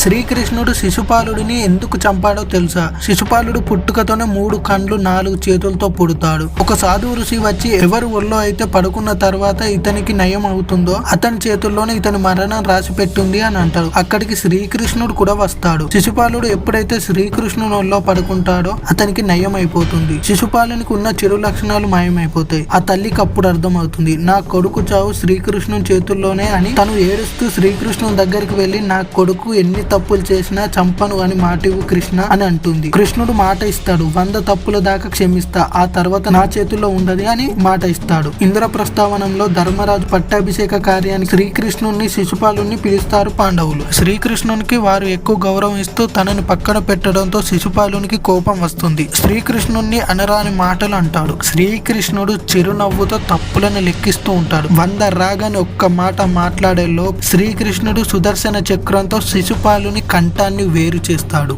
శ్రీకృష్ణుడు శిశుపాలుడిని ఎందుకు చంపాడో తెలుసా? శిశుపాలుడు పుట్టుకతోనే మూడు కండ్లు నాలుగు చేతులతో పుడతాడు. ఒక సాధువు ఋషి వచ్చి ఎవరు ఒళ్ళో అయితే పడుకున్న తర్వాత ఇతనికి నయం అవుతుందో అతని చేతుల్లోనే ఇతని మరణం రాసి పెట్టుంది అని అంటారు అక్కడికి శ్రీకృష్ణుడు కూడా వస్తాడు. శిశుపాలుడు ఎప్పుడైతే శ్రీకృష్ణుని ఒళ్ళో పడుకుంటాడో అతనికి నయం అయిపోతుంది. శిశుపాలునికి ఉన్న చెడు లక్షణాలు మాయమైపోతాయి. ఆ తల్లికి అప్పుడు అర్థమవుతుంది నా కొడుకు చావు శ్రీకృష్ణుని చేతుల్లోనే అని తను ఏడుస్తూ శ్రీకృష్ణుని దగ్గరికి వెళ్ళి నా కొడుకు ఎన్ని తప్పులు చేసినా చంపను అని మాటివు కృష్ణ అని అంటుంది. కృష్ణుడు మాట ఇస్తాడు వంద తప్పుల దాకా క్షమిస్తా ఆ తర్వాత నా చేతుల్లో ఉండదు అని మాట ఇస్తాడు. ఇంద్ర ప్రస్తావనంలో ధర్మరాజు పట్టాభిషేక కార్యానికి శ్రీకృష్ణుని శిశుపాలుని పిలుస్తారు పాండవులు. శ్రీకృష్ణునికి వారు ఎక్కువ గౌరవం ఇస్తూ తనని పక్కన పెట్టడంతో శిశుపాలునికి కోపం వస్తుంది. శ్రీకృష్ణుణ్ణి అనరాని మాటలు అంటాడు. శ్రీకృష్ణుడు చిరునవ్వుతో తప్పులను లెక్కిస్తూ ఉంటాడు. వంద రాగానే ఒక్క మాట మాట్లాడేలో శ్రీకృష్ణుడు సుదర్శన చక్రంతో శిశుపాలుని కంఠాన్ని వేరు చేస్తాడు.